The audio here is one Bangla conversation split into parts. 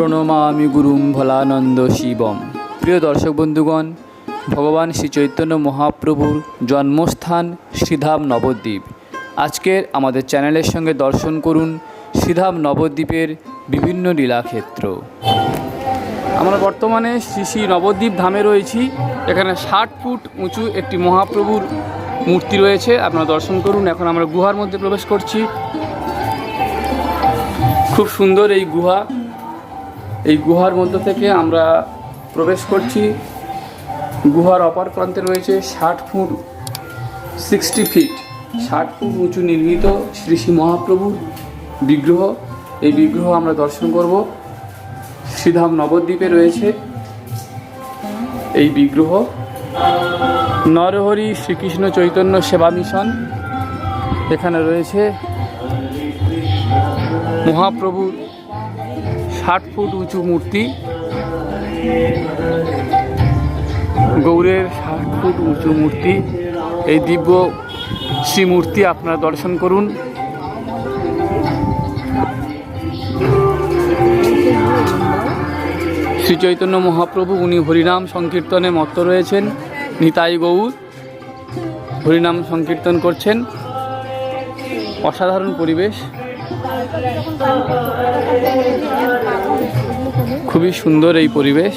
প্রণমামি গুরুম ভোলানন্দ শিবম। প্রিয় দর্শক বন্ধুগণ, ভগবান শ্রী চৈতন্য মহাপ্রভুর জন্মস্থান শ্রীধাম নবদ্বীপ। আজকের আমাদের চ্যানেলের সঙ্গে দর্শন করুন শ্রীধাম নবদ্বীপের বিভিন্ন লীলাক্ষেত্র। আমরা বর্তমানে শ্রী শ্রী নবদ্বীপ ধামে রয়েছি। এখানে ষাট ফুট উঁচু একটি মহাপ্রভুর মূর্তি রয়েছে। আপনারা দর্শন করুন। এখন আমরা গুহার মধ্যে প্রবেশ করছি। খুব সুন্দর এই গুহা। এই গুহার মধ্য থেকে আমরা প্রবেশ করছি। গুহার অপর প্রান্তে রয়েছে ষাট ফুট সিক্সটি ফিট ষাট ফুট উঁচু নির্মিত শ্রী শ্রী মহাপ্রভুর বিগ্রহ। এই বিগ্রহ আমরা দর্শন করব। শ্রীধাম নবদ্বীপে রয়েছে এই বিগ্রহ। নরহরি শ্রীকৃষ্ণ চৈতন্য সেবা মিশন এখানে রয়েছে। মহাপ্রভুর ষাট ফুট উঁচু মূর্তি। গৌরের ষাট ফুট উঁচু মূর্তি। এই দিব্য শ্রীমূর্তি আপনারা দর্শন করুন। শ্রী চৈতন্য মহাপ্রভু, উনি হরিনাম সংকীর্তনে মত্ত রয়েছেন। নিতাই গৌর হরিনাম সংকীর্তন করছেন। অসাধারণ পরিবেশ। খুবই সুন্দর এই পরিবেশ।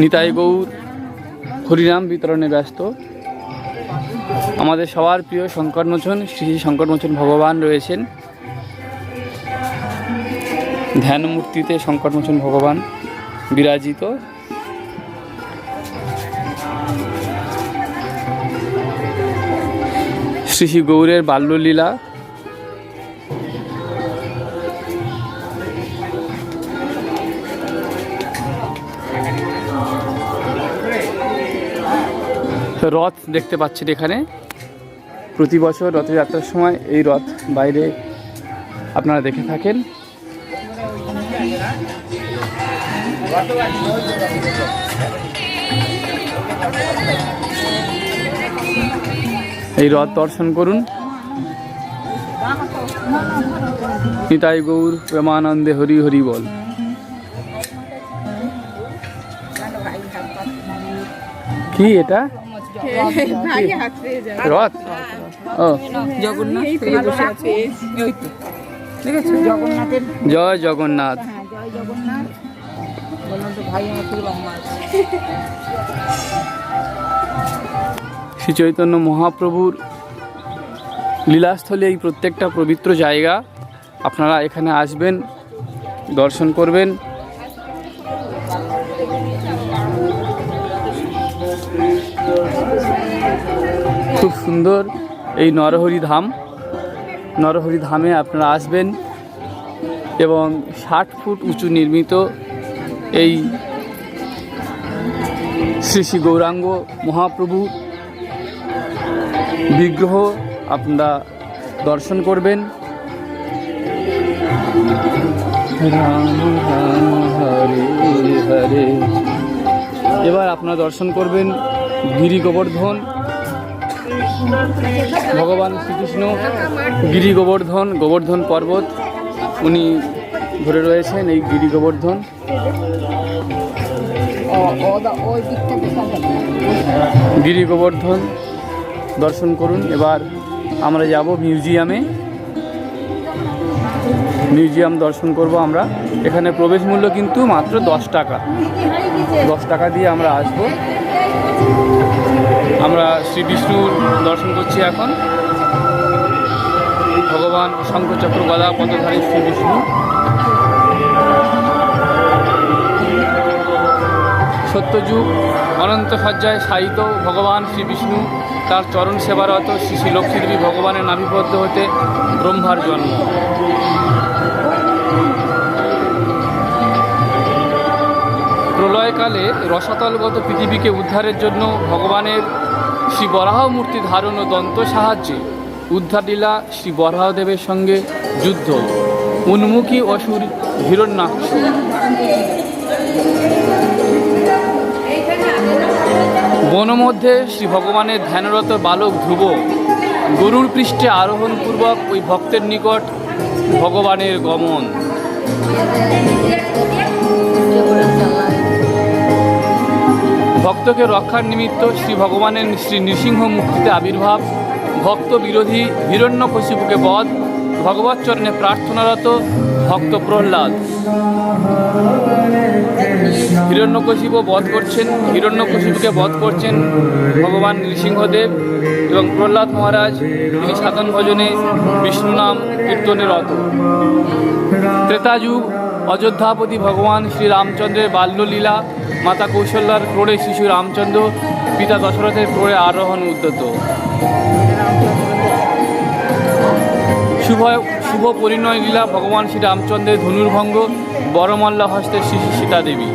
নিতাই গৌর হরিনাম বিতরণে ব্যস্ত। আমাদের সবার প্রিয় শঙ্করমোচন শ্রী শ্রী শঙ্করমোচন ভগবান রয়েছেন। ধ্যান মূর্তিতে শঙ্করমোচন ভগবান বিরাজিত। শ্রী গৌরের বাল্যলীলা। রথ দেখতে পাচ্ছেন এখানে। প্রতি বছর রথযাত্রার সময় এই রথ বাইরে আপনারা দেখে থাকেন। এই রথ দর্শন করুন। নিতাই গৌর, প্রেমানন্দে হরি হরি বল। কি এটা? রথ? ও। জয় জগন্নাথ। ভাই আমার শ্রী চৈতন্য মহাপ্রভুর লীলাস্থলে এই প্রত্যেকটা পবিত্র জায়গা। আপনারা এখানে আসবেন, দর্শন করবেন। খুব সুন্দর এই নরহরি ধাম। নরহরি ধামে আপনারা আসবেন এবং ষাট ফুট উঁচু নির্মিত এই শ্রী শ্রী গৌরাঙ্গ মহাপ্রভু বিগ্রহ আপনারা দর্শন করবেন। এবার আপনারা দর্শন করবেন গিরি গোবর্ধন ভগবান শ্রীকৃষ্ণ গিরি গোবর্ধন গোবর্ধন পর্বত, উনি ধরে রয়েছেন এই গিরি গোবর্ধন গিরি গোবর্ধন দর্শন করুন। এবার আমরা যাব মিউজিয়ামে। মিউজিয়াম দর্শন করব আমরা। এখানে প্রবেশ মূল্য কিন্তু মাত্র দশ টাকা। দশ টাকা দিয়ে আমরা আসব। আমরা শ্রী বিষ্ণুর দর্শন করছি এখন। ভগবান শঙ্করচক্র গদা পদধারী শ্রী বিষ্ণু। সত্যযুগ, অনন্ত সজ্জায় সাহিত ভগবান শ্রী বিষ্ণু। তার চরণ সেবারত শ্রী লক্ষ্মীদেবী ভগবানের নাভিবদ্ধ হতে ব্রহ্মার জন্ম। প্রলয়কালে রসাতলগত পৃথিবীকে উদ্ধারের জন্য ভগবানের শ্রী বরাহ মূর্তি ধারণ ও দন্ত সাহায্যে উদ্ধারলীলা শ্রী বরাহদেবের সঙ্গে যুদ্ধ। উন্মুখী অসুর হিরণ্যাক্ষ। বনমধ্যে শ্রী ভগবানের ধ্যানরত বালক ধ্রুব গরুর পৃষ্ঠে আরোহণপূর্বক ওই ভক্তের নিকট ভগবানের গমন। ভক্তকে রক্ষার নিমিত্ত শ্রী ভগবানের শ্রী নৃসিংহ মুক্তিতে আবির্ভাব, ভক্ত বিরোধী হিরণ্যকশিপুকে বধ ভগবত চরণে প্রার্থনারত ভক্ত প্রহ্লাদ। হিরণ্যকশিপু বধ করছেন, হিরণ্যকশিপুকে বধ করছেন ভগবান নৃসিংহদেব এবং প্রহ্লাদ মহারাজ তিনি সাধন ভজনে বিষ্ণু নাম কীর্তনে রত ত্রেতাযুগ, অযোধ্যাপতি ভগবান শ্রী রামচন্দ্রের বাল্যলীলা, মাতা কৌশল্যার ক্রোড়ে শিশু রামচন্দ্র, পিতা দশরথের ক্রোড়ে আরোহণ উদ্যত শুভ শুভ পরিণয় লীলা ভগবান শ্রী রামচন্দ্রের ধনুর্ভঙ্গ বড়মল্লা হস্তের শ্রী সীতা দেবী।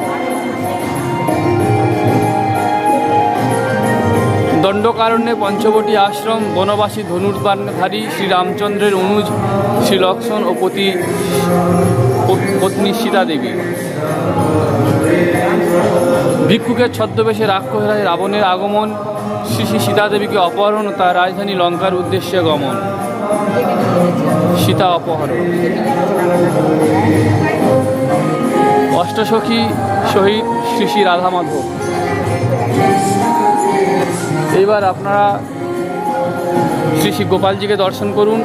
দণ্ডকারণ্যে পঞ্চবটী আশ্রম, বনবাসী ধনুর্বাণধারী শ্রী রামচন্দ্রের অনুজ, শ্রী লক্ষ্মণ ও পতি, পত্নী সীতা দেবী। ভিক্ষুকের ছদ্মবেশে রাক্ষসরাজ রাবণের আগমন, শ্রী শ্রী সীতা দেবীকে অপহরণ ও তার রাজধানী লঙ্কার উদ্দেশ্যে গমন। সীতা অপহরণ। অষ্টসখী শহীদ শ্রী শ্রী রাধা মাধব এইবার আপনারা শ্রী শ্রী গোপালজিকে দর্শন করুন।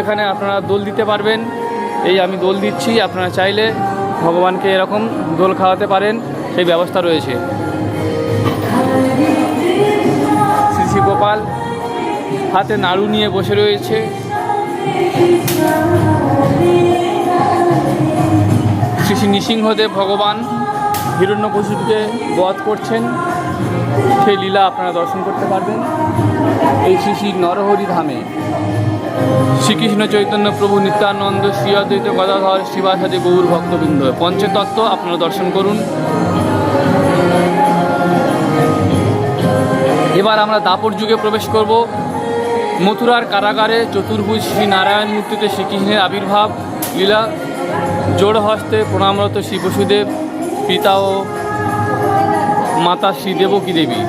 এখানে আপনারা দোল দিতে পারবেন। এই আমি দোল দিচ্ছি, আপনারা চাইলে ভগবানকে এরকম দোল খাওয়াতে পারেন। সেই ব্যবস্থা রয়েছে। হাতে নাড়ু নিয়ে বসে রয়েছে। শ্রী শ্রী নৃসিংহদেব ভগবান হিরণ্যকশিপুকে বধ করছেন। সেই লীলা আপনারা দর্শন করতে পারবেন। এই শ্রী শ্রী নরহরি ধামে শ্রীকৃষ্ণ চৈতন্য প্রভু নিত্যানন্দ শ্রী অদ্বৈত গদাধর শিবাসাদি গৌর ভক্তবৃন্দ পঞ্চতত্ত্ব আপনারা দর্শন করুন। এবার আমরা দাপর যুগে প্রবেশ করব। মথুরার কারাগারে চতুর্ভুজ শ্রী নারায়ণ মূর্তিতে শ্রীকৃষ্ণের আবির্ভাব, লীলা জোড় হস্তে প্রণামরত শ্রী বসুদেব, পিতা ও মাতা শ্রী দেবকী দেবী।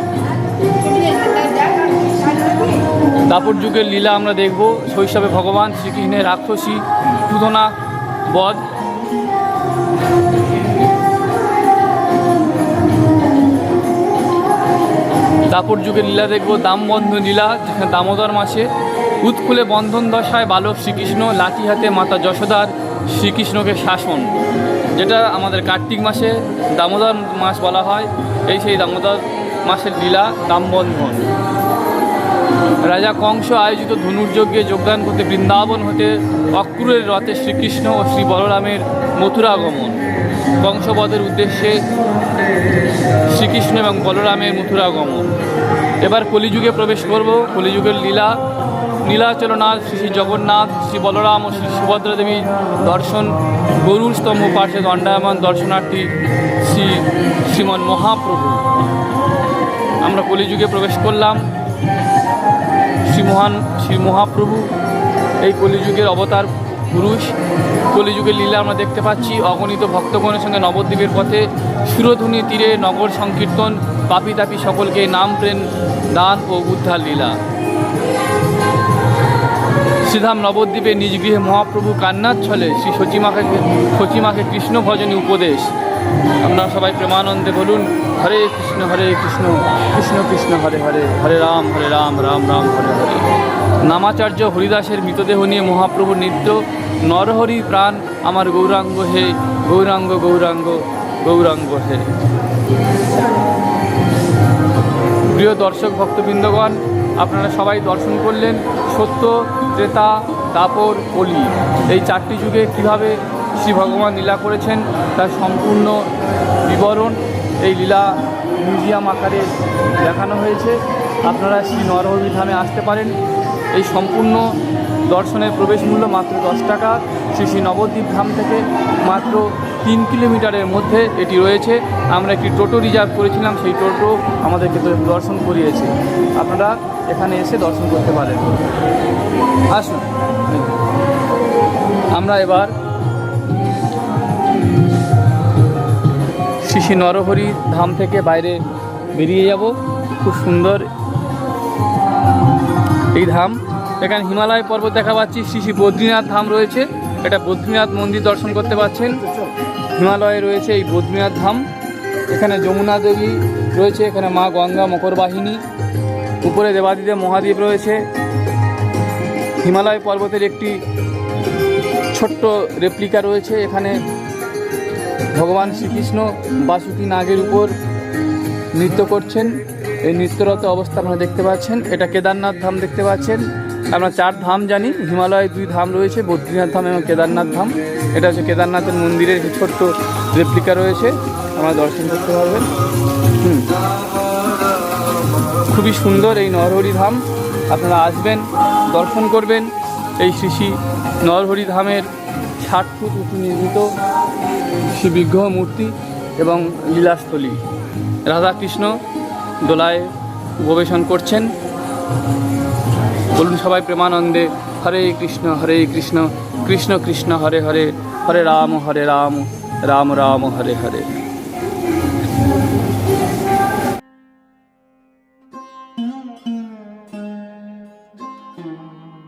দাপর যুগের লীলা আমরা দেখব। শৈশবে ভগবান শ্রীকৃষ্ণের রাক্ষসী পুতনা বধ। দাপর যুগের লীলা দেখব দামবন্ধন লীলা যেখানে দামোদর মাসে উৎকুলে বন্ধন দশায় বালক শ্রীকৃষ্ণ, লাঠি হাতে মাতা যশোদার শ্রীকৃষ্ণকে শাসন, যেটা আমাদের কার্তিক মাসে দামোদর মাস বলা হয়। এই সেই দামোদর মাসের লীলা দামবন্ধন রাজা কংস আয়োজিত ধনুর্যজ্ঞে যোগদান করতে বৃন্দাবন হতে অক্রুরের রথে শ্রীকৃষ্ণ ও শ্রী বলরামের মথুরা কংসবধের উদ্দেশ্যে শ্রীকৃষ্ণ এবং বলরামের মথুরা আগমন। এবার কলিযুগে প্রবেশ করব। কলিযুগের লীলা নীলাচলনাথ শ্রী শ্রী জগন্নাথ, শ্রী বলরাম ও শ্রী সুভদ্রা দেবী দর্শন গরুর স্তম্ভ, পার্শ্বে দণ্ডায়মান দর্শনার্থী শ্রী শ্রীমন মহাপ্রভু। আমরা কলিযুগে প্রবেশ করলাম। শ্রী মহান শ্রী মহাপ্রভু, এই কলিযুগের অবতার পুরুষ। কলিযুগের লীলা আমরা দেখতে পাচ্ছি। অগণিত ভক্তগণের সঙ্গে নবদ্বীপের পথে সুরধুনি তীরে নগর সংকীর্তন, পাপি তাপি সকলকে নাম, প্রেম, দান ও উদ্ধার লীলা। শ্রীধাম নবদ্বীপে নিজ গৃহে মহাপ্রভু কান্নার ছলে শ্রী সচিমাকে সচিমাকে কৃষ্ণ ভজনী উপদেশ। আপনারা সবাই প্রেমানন্দে বলুন, হরে কৃষ্ণ হরে কৃষ্ণ কৃষ্ণ কৃষ্ণ, হরে হরে হরে রাম হরে রাম রাম রাম, হরে হরে। নামাচার্য হরিদাসের মৃতদেহ নিয়ে মহাপ্রভুর নৃত্য নরহরি প্রাণ আমার গৌরাঙ্গ হে, গৌরাঙ্গ গৌরাঙ্গ গৌরাঙ্গ হে। প্রিয় দর্শক ভক্তবৃন্দগণ, আপনারা সবাই দর্শন করলেন সত্য, ত্রেতা, দাপর, কলি। এই চারটি যুগে কীভাবে শ্রী ভগবান লীলা করেছেন তার সম্পূর্ণ বিবরণ এই লীলা মিউজিয়াম আকারে দেখানো হয়েছে। আপনারা শ্রী নরহরি ধামে আসতে পারেন। এই সম্পূর্ণ দর্শনের প্রবেশ মূল্য মাত্র দশ টাকা। শ্রী শ্রী নবদ্বীপ ধাম থেকে মাত্র তিন কিলোমিটারের মধ্যে এটি রয়েছে। আমরা একটি টোটো রিজার্ভ করেছিলাম, সেই টোটো আমাদেরকে দর্শন করিয়েছে। আপনারা এখানে এসে দর্শন করতে পারেন। আসুন। আমরা এবার শ্রী নরহরি ধাম থেকে বাইরে বেরিয়ে যাব। খুব সুন্দর এই ধাম। এখানে হিমালয় পর্বত দেখা পাচ্ছি, শ্রী শ্রী বদ্রীনাথ ধাম রয়েছে, এটা বদ্রীনাথ মন্দির দর্শন করতে পাচ্ছেন। হিমালয়ে রয়েছে এই বদ্রীনাথ ধাম, এখানে যমুনা দেবী রয়েছে, এখানে মা গঙ্গা মকর বাহিনী, উপরে দেবাদিদেব মহাদেব রয়েছে। হিমালয় পর্বতের একটি ছোট্ট রেপ্লিকা রয়েছে, এখানে ভগবান শ্রীকৃষ্ণ বাসুকি নাগের উপর নৃত্য করছেন। এই নৃত্যরত অবস্থা আপনারা দেখতে পাচ্ছেন, এটা কেদারনাথ ধাম দেখতে পাচ্ছেন। আমরা চার ধাম জানি, হিমালয়ে দুই ধাম রয়েছে, বদ্রীনাথ ধাম এবং কেদারনাথ ধাম। এটা হচ্ছে কেদারনাথের মন্দিরের ছোট্ট রেপ্লিকা রয়েছে, আমরা দর্শন করতে পারবেন। হুম। খুবই সুন্দর এই নরহরি ধাম। আপনারা আসবেন, দর্শন করবেন। এই শ্রী শ্রী নরহরি ধামের ষাট ফুট উঁচু নির্মিত শ্রী বিগ্রহ মূর্তি এবং লীলাস্থলী। রাধাকৃষ্ণ দোলায় উপবেশন করছেন। বলুন সবাই প্রেমানন্দে, হরে কৃষ্ণ হরে কৃষ্ণ কৃষ্ণ কৃষ্ণ, হরে হরে হরে রাম হরে রাম রাম রাম, হরে হরে।